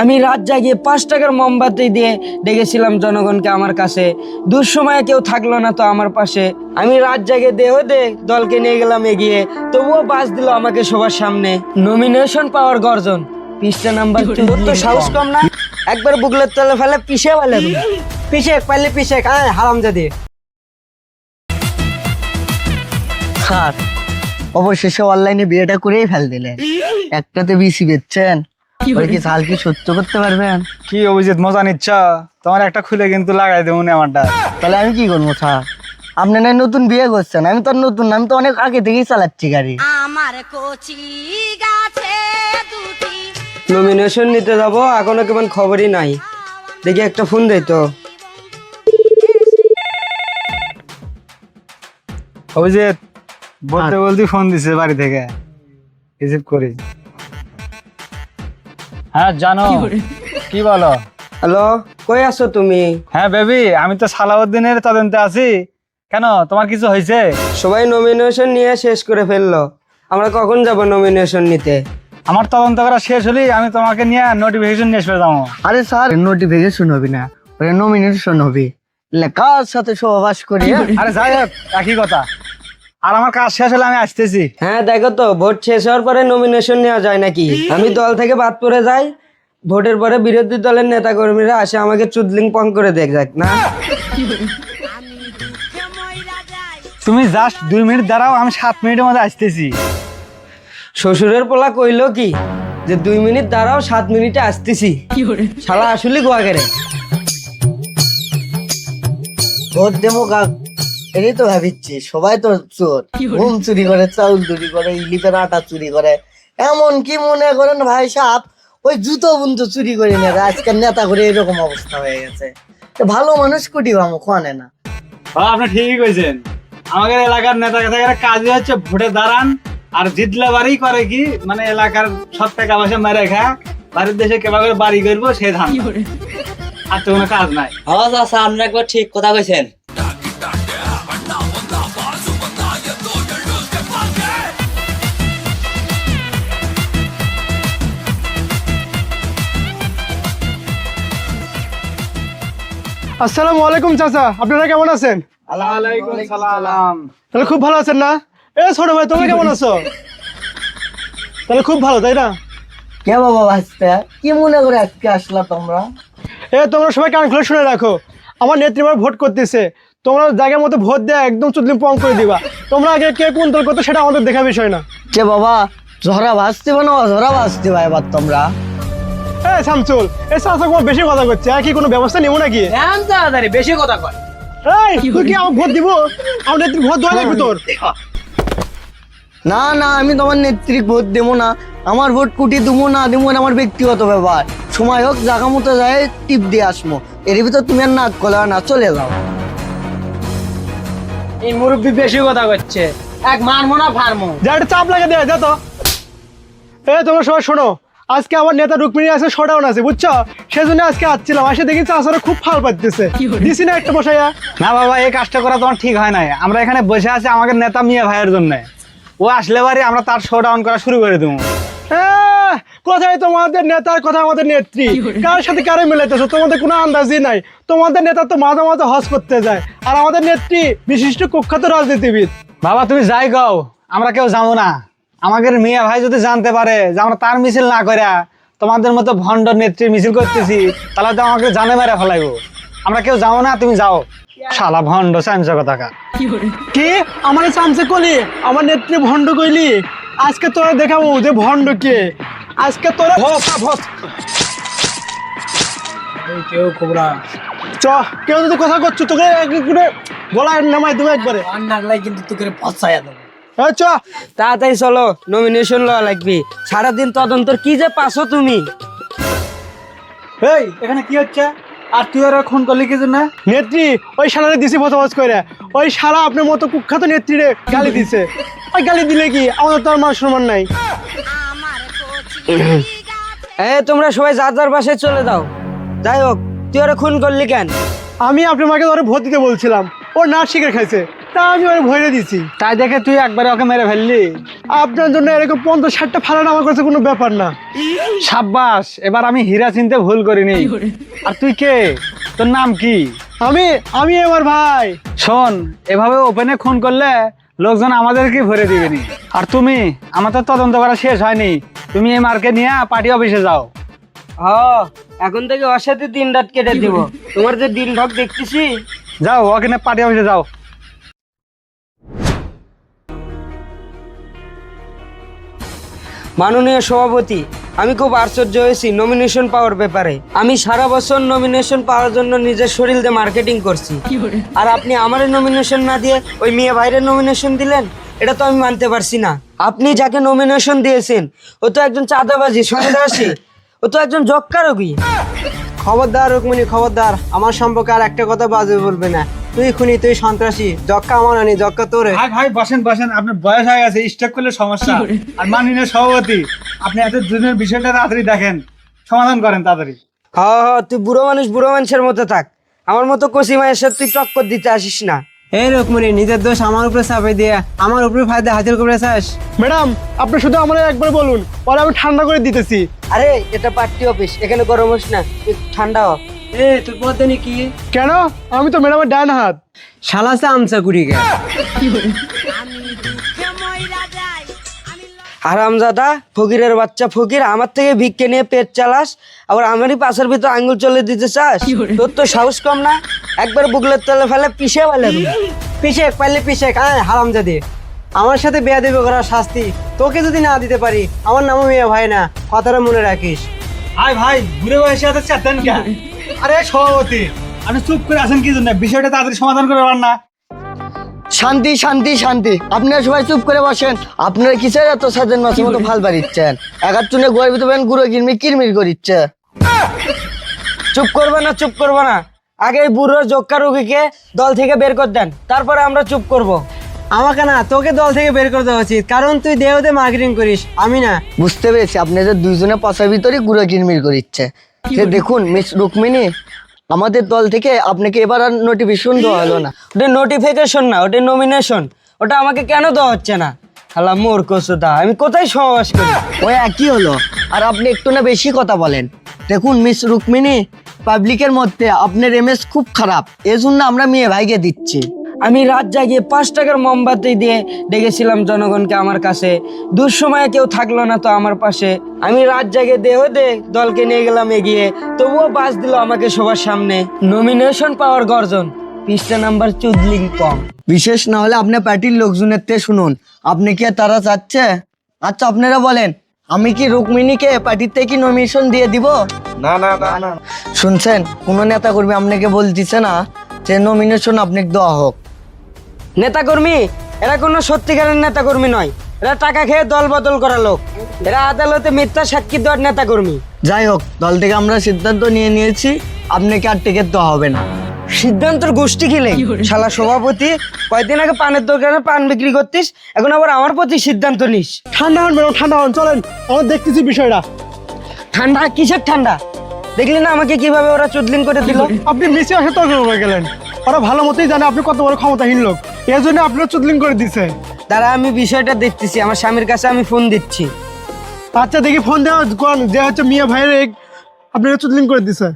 আমি রাত জাগিয়ে পাঁচ টাকার মোমবাতি দিয়ে ডেকেছিলাম জনগণকে আমার কাছে। দুঃসময়ে কেউ থাকল না তো আমার পাশে। আমি রাত জাগে দেহ দে দলকে নিয়ে গেলাম এগিয়ে। তবুও বাস দিল আমাকে সবার সামনে। নমিনেশন পাওয়ার গর্জন। পৃষ্ঠা নাম্বার তোর তো সাহস কম না? একবার বুকলের তলে ফেলে পিছিয়ে ফেলে। পিছে পাইলে পিছে আয় হারাম যদি স্যার অবশেষে অনলাইনে বিয়েটা করেই ফেল দিলেন। একটাতে বিসি বেচছেন কি সাল কি সহ্য করতে পারবেন? কি অভিজিৎ মজা নিচ্ছ? তোমার একটা খুলে কিন্তু লাগাই দেবো নি আমারটা। তাহলে আমি কি করব স্যার? আপনি না নতুন বিয়ে করছেন আমি তো নতুন আমি তো অনেক আগে থেকেই চালাচ্ছি গাড়ি। আমার কচি গাছে দুটি নমিনেশন নিতে যাব এখনও কেমন খবরই নাই। দেখি একটা ফোন দেই তো। অভিজিৎ বলতে বলতে ফোন দিছে বাড়ি থেকে। রিসিভ করি। হ্যাঁ জানো। কি বলো? হ্যালো কই আছো তুমি? হ্যাঁ বেবি আমি তো সালাউদ্দিনের তদন্তে আছি। কেন তোমার কিছু হয়েছে? সবাই নমিনেশন নিয়ে শেষ করে ফেলল। আমরা কখন যাব নমিনেশন নিতে? আমার তদন্ত করা শেষ হলেই আমি তোমাকে নিয়ে নোটিফিকেশন নিয়ে এসে যাব। আরে স্যার নোটিফিকেশন হবি না। ওটা নমিনেশন হবি। লে, কার সাথে সহবাস করি হ্যাঁ? আরে যাই হোক একই কথা। আর আমার কাজ শেষ হলে আমি আসতেছি। হ্যাঁ দেখো তো ভোট শেষ হওয়ার পরে নমিনেশন নেওয়া যায় নাকি? আমি দল থেকে বাদ পড়ে যাই ভোটের পরে বিরোধী দলের নেতা কর্মীরা আসে আমাকে চুদলিং পং করে দেখ যাক না? তুমি জাস্ট দুই মিনিট দাঁড়াও আমি সাত মিনিটের মধ্যে আসতেছি। শ্বশুরের পোলা কইলো কি যে দুই মিনিট দাঁড়াও সাত মিনিটে আসতেছি। শালা আসলে গোয়া করে ভোট দেবো কাক এটাই তো ভাবিচ্ছি সবাই তো চোর। ঘুম চুরি করে চাউল চুরি করে ইলিপের আটা চুরি করে। এমন কি মনে করেন ভাই সাপ ওই জুতো বুনতো চুরি করে নেবে আজকাল নেতা করে এরকম অবস্থা হয়ে গেছে। ভালো মানুষ কুটি বামো খোয়ানে না। হ্যাঁ আপনি ঠিকই কইছেন। আমাদের এলাকার নেতা কাজই হচ্ছে ভোটে দাঁড়ান আর জিতলে বাড়ি করে কি? মানে এলাকার সব টাকা পয়সা মেরে খা বাড়ির দেশে কেবা করে বাড়ি করব সে ধান। আর তো কোনো কাজ নাই। আওয়াজ আছে আপনি একবার ঠিক কথা কইছেন। আসসালামু আলাইকুম চাচা আপনারা কেমন আছেন? তাহলে খুব ভালো আছেন না? এ ছোট ভাই তোমরা কেমন আছো? তাহলে খুব ভালো তাই না? কে বাবা ভাজতে কি মনে করে আজকে আসলা তোমরা? এ তোমরা সবাই কান খুলে শুনে রাখো। আমার নেত্রীবার ভোট করতেছে। তোমরা জায়গার মতো ভোট দেয়া একদম চুদলি পং করে দিবা। তোমরা আগে কে কোন দল করতো সেটা আমাদের দেখা বিষয় না। কে বাবা? ঝরা ভাজতে না ঝরা ভাজতে ভাই এবার তোমরা। এ শামসুল এ চাচা কোনো বেশি কথা করছে আর কি কোনো ব্যবস্থা নেব নাকি? তাড়াতাড়ি বেশি কথা কয়। এই তুই কি আমার ভোট দিব? আমার নেত্রী ভোট দেওয়া লাগবে তোর? না না আমি তোমার নেত্রী ভোট দেবো না। আমার ভোট কুটি দেবো না দেবো না আমার ব্যক্তিগত ব্যাপার। সময় হোক জাগা মতো যায় টিপ দিয়ে আসব এর ভিতর তুমি আর নাক কলা না চলে যাও। এই মুরব্বী বেশি কথা করছে। এক মারমো না ফারমো। যা একটা চাপ লাগে দেয় যা তো। এ তোমরা সবাই শোনো আজকে আমার নেতা রুক্মিণী আছে শোডাউন আছে বুঝছ? সেজন্য আজকে আসছিলাম। আসে দেখি চাষারা খুব ফাল পাচ্ছে দিছি না একটা বসাইয়া। না বাবা এই কাজটা করা তোমার ঠিক হয় নাই। আমরা এখানে বসে আছি আমাদের নেতা মিয়া ভাইয়ের জন্য। ও আসলে বাড়ি আমরা তার শো ডাউন করা শুরু করে দেবো। আহ, কোথায় তোমাদের নেতার কথা আমাদের নেত্রী? কার সাথে কারে মিলাইতেছো? তোমাদের কোনো আন্দাজই নাই। তোমাদের নেতা তো মাঝে মাঝে হজ করতে যায়। আর আমাদের নেত্রী বিশিষ্ট কুখ্যাত রাজনীতিবিদ। বাবা তুমি যাই গাও আমরা কেউ যাব না। আমাদের মিয়া ভাই যদি জানতে পারে যে আমরা তার মিছিল না করে তোমাদের মতো ভণ্ড নেত্রী মিছিল করতেছি তাহলে তো আমাকে জানে মেরে ফেলাইবো আমরা কেউ যাব না তুমি যাও শালা ভণ্ড সাইন্স কথা কি আমার চামচে কলি আমার নেত্রী ভণ্ড কইলি আজকে তোরা দেখাবো যে ভণ্ড কে আজকে তোরা কেউ কোবরা চ কেউ যদি কথা করছ তোকে গলায় নামাই দেবো একবারে আর নাগলাই কিন্তু তোকে ফসাইয়া দেবো তাড়াতাড়ি চলো নমিনেশন লওয়া লাগবে। সারাদিন তদন্তর কি যে পাছো তুমি? এই এখানে কি হচ্ছে? আর তুই আর খুন করলি কি জন্য? নেত্রী ওই শালারে দিছি বসবাস করে ওই শালা আপনার মতো কুখ্যাত নেত্রীরে গালি দিছে। ওই গালি দিলে কি? আমাদের তো আর মান সম্মান নাই। এ তোমরা সবাই যার যার বাসায় চলে যাও। যাই হোক তুই ওরা খুন করলি কেন? আমি আপনার মাকে ধরে ভোট দিতে বলছিলাম। ও নাচ শিখে খাইছে। তা আমি ওর ভরে দিছি তাই দেখে তুই একবারে ওকে মেরে ফেললি। আপনার জন্য এরকম পঞ্চাশ ষাটটা ফালানো আমার কাছে কোনো ব্যাপার না। সাব্বাস এবার আমি হীরা চিনতে ভুল করিনি। আর তুই কে? তোর নাম কি? আমি আমি আমার ভাই। শোন এভাবে ওপেনে খুন করলে লোকজন আমাদেরকে ভরে দিবেনি। আর তুমি আমার তো তদন্ত করা শেষ হয়নি। তুমি এই মার্কে নিয়ে পার্টি অফিসে যাও। হ এখন থেকে ওর সাথে দিন রাত কেটে দিব। তোমার যে দিন ঢক দেখতেছি। যাও ওখানে পার্টি অফিসে যাও। মাননীয় সভাপতি আমি খুব আশ্চর্য হয়েছি নমিনেশন পাওয়ার ব্যাপারে। আমি সারা বছর নমিনেশন পাওয়ার জন্য নিজের শরীর দিয়ে মার্কেটিং করছি। আর আপনি আমার নমিনেশন না দিয়ে ওই মেয়ে বাইরের নমিনেশন দিলেন? এটা তো আমি মানতে পারছি না। আপনি যাকে নমিনেশন দিয়েছেন ও তো একজন চাঁদাবাজি সন্ত্রাসী। ও তো একজন জক্কারোগী খবরদার রুকমণি খবরদার আমার সম্পর্কে আর একটা কথা বাজে বলবে না। তুই খুনি তুই সন্ত্রাসী। জক্কা আমার আনি জক্কা তোরে। ভাই ভাই বসেন বসেন। আপনার বয়স হয়ে গেছে স্টক করলে সমস্যা। আর মাননীয় সভাপতি আপনি এত দুজনের বিষয়টা তাড়াতাড়ি দেখেন। সমাধান করেন তাড়াতাড়ি। হ্যাঁ হ্যাঁ তুই বুড়ো মানুষ বুড়ো মানুষের মতো থাক। আমার মতো কচি মায়ের সাথে তুই টক্কর দিতে আসিস না। এই রুকমণি নিজের দোষ আমার উপরে চাপে দিয়ে আমার উপরে ফায়দা হাজির করে চাস ম্যাডাম আপনি শুধু আমার একবার বলুন পরে আমি ঠান্ডা করে দিতেছি। আরে এটা পার্টি অফিস এখানে গরম হোস না ঠান্ডা হ। এ তোর কি? কেন? আমি তো ম্যাডামের ডান হাত। কুড়ি গে। হারামজাদা ফকিরের বাচ্চা ফকির আমার থেকে ভিক্ষে নিয়ে পেট চালাস আবার আমারই পাশের ভিতর আঙ্গুল চলে দিতে চাস? তোর তো সাহস কম না? একবার বুকলের তলে ফেলে পিষে ফেলে দিবি। পিশেক পাইলে পিশেক আয় হারাম জাদি আমার সাথে বিয়া দেবে করার শাস্তি তোকে যদি না দিতে পারি আমার নামও মেয়ে ভাই না। কথাটা মনে রাখিস। আয় ভাই ঘুরে বয়সে এত চেতেন কেন? আরে সভাপতি আপনি চুপ করে আছেন কি জন্য? বিষয়টা তাড়াতাড়ি সমাধান করে পারেন না। শান্তি শান্তি শান্তি। আপনারা সবাই চুপ করে বসেন। আপনারা কিসের এত সাজেন মাছের মতো ফাল বাড়িচ্ছেন? একার চুনে গোয়ার ভিতরে গুঁড়ো কিরমির কিরমির করিচ্ছে। চুপ করবে না চুপ করব না। আগে এই বুড়ো জক্কা রুগীকে দল থেকে বের করে দেন। তারপরে আমরা চুপ করব। আমাকে না তোকে দল থেকে বের করে দেওয়া উচিত। কারণ তুই দেহতে মার্কেটিং করিস আমি না। বুঝতে পেরেছি আপনাদের দুইজনে পাশার ভিতরে গুঁড়ো কিরমির করিচ্ছে। যে দেখুন মিস রুক্মিণী আমাদের দল থেকে আপনাকে এবার আর নোটিফিকেশন দেওয়া হলো না। ওটা নোটিফিকেশন না ওটা নমিনেশন ওটা আমাকে কেন দেওয়া হচ্ছে না? হালা মোর কসুদা আমি কোথায় সহবাস করি? ওই একই হলো। আর আপনি একটু না বেশি কথা বলেন। দেখুন মিস রুক্মিণী পাবলিকের মধ্যে আপনার এমএস খুব খারাপ। এজন্য আমরা মেয়ে ভাইকে দিচ্ছি। আমি রাত জাগিয়ে পাঁচ টাকার মোমবাতি দিয়ে ডেকেছিলাম জনগণকে আমার কাছে। দুঃসময়ে কেউ থাকল না তো আমার পাশে। আমি রাত জাগে দেহ দে দলকে নিয়ে গেলাম এগিয়ে। তবুও বাস দিল আমাকে সবার সামনে। নমিনেশন পাওয়ার গর্জন। পৃষ্ঠা নাম্বার চুদলিং কম বিশেষ না হলে আপনার পার্টির লোকজনের তে শুনুন। আপনি কি তারা চাচ্ছে? আচ্ছা আপনারা বলেন আমি কি রুক্মিণীকে পার্টির কি নমিনেশন দিয়ে দিব? না না না। শুনছেন কোনো নেতা কর্মী আপনাকে বলতেছে না যে নমিনেশন আপনাকে দেওয়া হোক। নেতাকর্মী এরা কোনো সত্যিকারের নেতাকর্মী নয়। এরা টাকা খেয়ে দল বদল করা লোক। এরা আদালতে মিথ্যা সাক্ষী দেওয়ার নেতাকর্মী। যাই হোক দল থেকে আমরা সিদ্ধান্ত নিয়ে নিয়েছি আপনাকে আর টিকিট দেওয়া হবে না। সিদ্ধান্তর গোষ্ঠী খেলে। শালা সভাপতি কয়েকদিন আগে পানের দোকানে পান বিক্রি করতিস এখন আবার আমার প্রতি সিদ্ধান্ত নিস। ঠান্ডা হন ম্যাডাম ঠান্ডা হন চলেন। আমরা দেখতেছি বিষয়টা। ঠান্ডা? কিসের ঠান্ডা? দেখলি না আমাকে কীভাবে ওরা চুদলিং করে দিল? আপনি মিশে আসে তর্ক গেলেন। ওরা ভালো মতোই জানে আপনি কত বড় ক্ষমতাহীন লোক। এর জন্য আপনারা চুদলিং করে দিছে। তারা আমি বিষয়টা দেখতেছি। আমার স্বামীর কাছে আমি ফোন দিচ্ছি। আচ্ছা দেখি ফোন দেওয়া যে হচ্ছে মিয়া ভাইয়ের আপনাকে চুদলিং করে দিছে।